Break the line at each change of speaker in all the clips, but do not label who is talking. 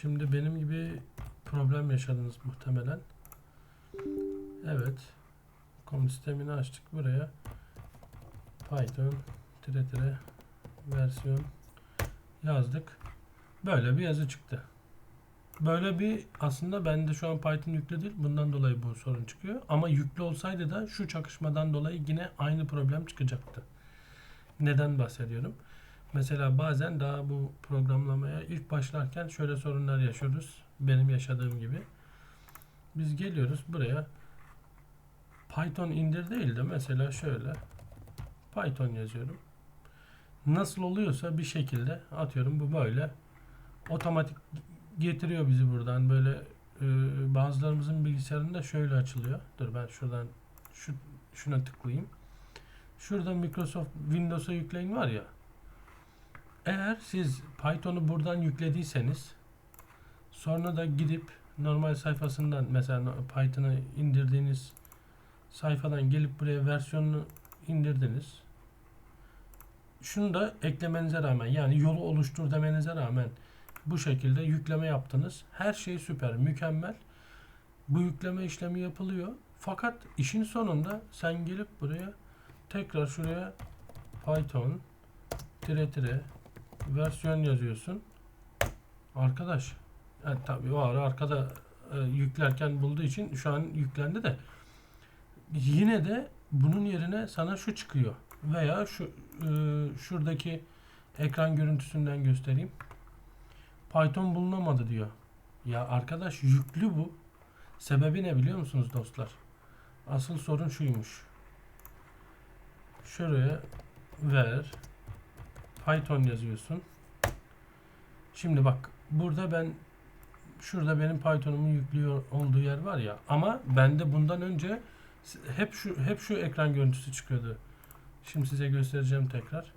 Şimdi benim gibi problem yaşadınız muhtemelen. Evet. Komut sistemini açtık buraya. Python tire tire versiyon yazdık. Böyle bir yazı çıktı. Böyle bir aslında bende şu an Python yüklü değil. Bundan dolayı bu sorun çıkıyor. Ama yüklü olsaydı da şu çakışmadan dolayı yine aynı problem çıkacaktı. Neden bahsediyorum? Mesela bazen daha bu programlamaya ilk başlarken şöyle sorunlar yaşıyoruz. Benim yaşadığım gibi. Biz geliyoruz buraya Python indir değil de mesela şöyle Python yazıyorum. Nasıl oluyorsa bir şekilde atıyorum bu böyle otomatik getiriyor bizi buradan böyle e, bazılarımızın bilgisayarında şöyle açılıyor. Dur ben şuradan şu şuna tıklayayım. Şurada Microsoft Windows'a yükleyin var ya. Eğer siz Python'u buradan yüklediyseniz sonra da gidip normal sayfasından mesela Python'ı indirdiğiniz sayfadan gelip buraya versiyonunu indirdiniz. Şunu da eklemenize rağmen yani yolu oluştur demenize rağmen bu şekilde yükleme yaptınız. Her şey süper, mükemmel. Bu yükleme işlemi yapılıyor. Fakat işin sonunda sen gelip buraya tekrar şuraya Python tire tire versiyon yazıyorsun. Arkadaş yani tabii o arkada e, yüklerken bulduğu için şu an yüklendi de yine de bunun yerine sana şu çıkıyor veya şu e, şuradaki ekran görüntüsünden göstereyim. Python bulunamadı diyor. Ya arkadaş yüklü bu. Sebebi ne biliyor musunuz dostlar? Asıl sorun şuymuş. Şuraya ver Python yazıyorsun. Şimdi bak burada ben şurada benim Python'umun yüklüyor olduğu yer var ya ama bende bundan önce hep şu hep şu ekran görüntüsü çıkıyordu. Şimdi size göstereceğim tekrar.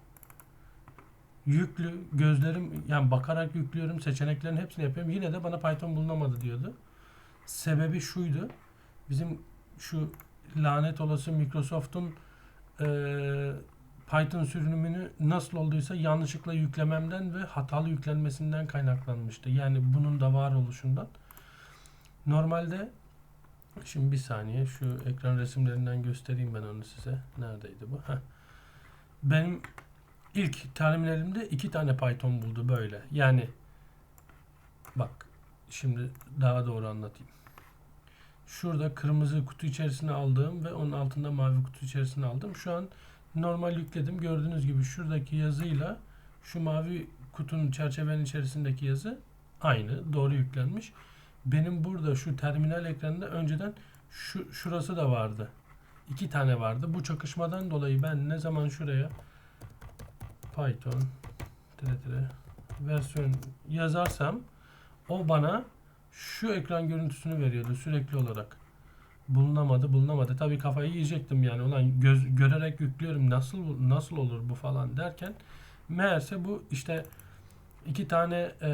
Yüklü gözlerim yani bakarak yüklüyorum seçeneklerin hepsini yapıyorum. Yine de bana Python bulunamadı diyordu. Sebebi şuydu. Bizim şu lanet olası Microsoft'un eee Python sürünümünü nasıl olduysa yanlışlıkla yüklememden ve hatalı yüklenmesinden kaynaklanmıştı. Yani bunun da var oluşundan. Normalde şimdi bir saniye şu ekran resimlerinden göstereyim ben onu size. Neredeydi bu? Heh. Benim ilk terminalimde iki tane Python buldu böyle. Yani bak şimdi daha doğru anlatayım. Şurada kırmızı kutu içerisine aldığım ve onun altında mavi kutu içerisine aldım. Şu an normal yükledim. Gördüğünüz gibi şuradaki yazıyla şu mavi kutunun çerçevenin içerisindeki yazı aynı. Doğru yüklenmiş. Benim burada şu terminal ekranında önceden şu şurası da vardı. İki tane vardı. Bu çakışmadan dolayı ben ne zaman şuraya Python tire tire versiyon yazarsam o bana şu ekran görüntüsünü veriyordu sürekli olarak bulunamadı bulunamadı. Tabii kafayı yiyecektim yani. Ulan göz, görerek yüklüyorum nasıl nasıl olur bu falan derken meğerse bu işte iki tane e,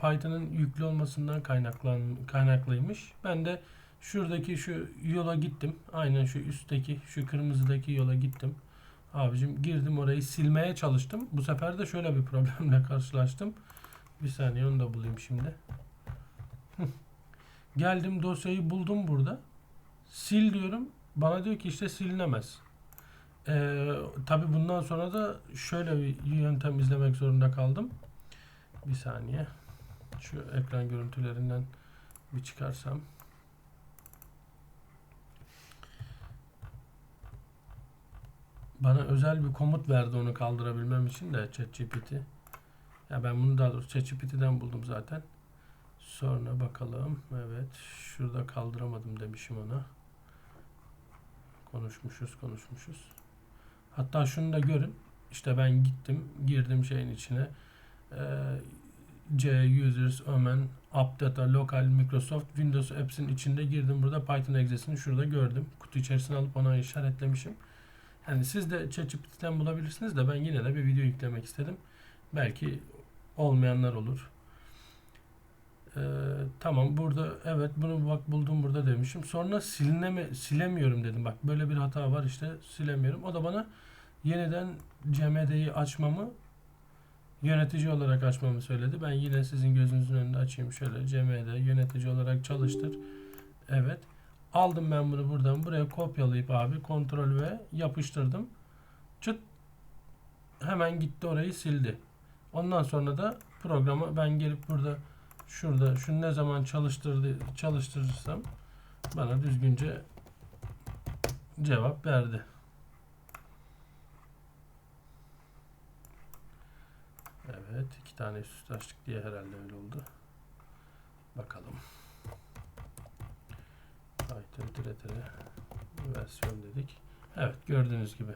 Python'ın yüklü olmasından kaynaklan kaynaklıymış. Ben de şuradaki şu yola gittim. Aynen şu üstteki şu kırmızıdaki yola gittim. Abicim girdim orayı silmeye çalıştım. Bu sefer de şöyle bir problemle karşılaştım. Bir saniye onu da bulayım şimdi. Geldim dosyayı buldum burada sil diyorum. Bana diyor ki işte silinemez. Ee, Tabi bundan sonra da şöyle bir yöntem izlemek zorunda kaldım. Bir saniye. Şu ekran görüntülerinden bir çıkarsam. Bana özel bir komut verdi onu kaldırabilmem için de ChatGPT. Ya ben bunu daha doğrusu ChatGPT'den buldum zaten. Sonra bakalım. Evet. Şurada kaldıramadım demişim ona. Konuşmuşuz konuşmuşuz. Hatta şunu da görün. İşte ben gittim girdim şeyin içine. Ee, C users omen updata local Microsoft Windows apps'in içinde girdim. Burada Python exe'sini şurada gördüm. Kutu içerisine alıp ona işaretlemişim. Yani siz de ChatGPT'den bulabilirsiniz de ben yine de bir video yüklemek istedim. Belki olmayanlar olur. Ee, tamam burada evet bunu bak buldum burada demişim. Sonra silineme, silemiyorum dedim. Bak böyle bir hata var işte silemiyorum. O da bana yeniden CMD'yi açmamı yönetici olarak açmamı söyledi. Ben yine sizin gözünüzün önünde açayım şöyle CM'de yönetici olarak çalıştır. Evet. Aldım ben bunu buradan buraya kopyalayıp abi kontrol ve yapıştırdım. Çıt hemen gitti orayı sildi. Ondan sonra da programa ben gelip burada şurada şunu ne zaman çalıştırdı çalıştırırsam bana düzgünce cevap verdi. Evet, iki tane üst açtık diye herhalde öyle oldu. Bakalım. Python tire versiyon dedik. Evet, gördüğünüz gibi.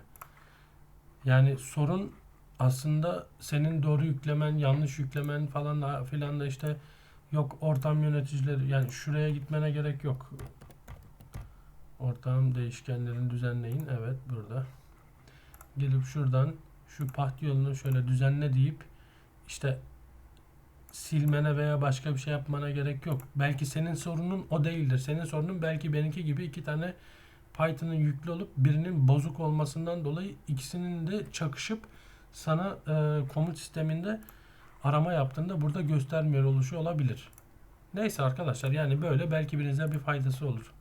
Yani sorun aslında senin doğru yüklemen, yanlış yüklemen falan da filan da işte yok ortam yöneticileri yani şuraya gitmene gerek yok. Ortam değişkenlerini düzenleyin. Evet, burada. Gelip şuradan şu paht yolunu şöyle düzenle deyip işte silmene veya başka bir şey yapmana gerek yok. Belki senin sorunun o değildir. Senin sorunun belki benimki gibi iki tane Python'ın yüklü olup birinin bozuk olmasından dolayı ikisinin de çakışıp sana e, komut sisteminde arama yaptığında burada göstermiyor oluşu olabilir. Neyse arkadaşlar yani böyle belki birinize bir faydası olur.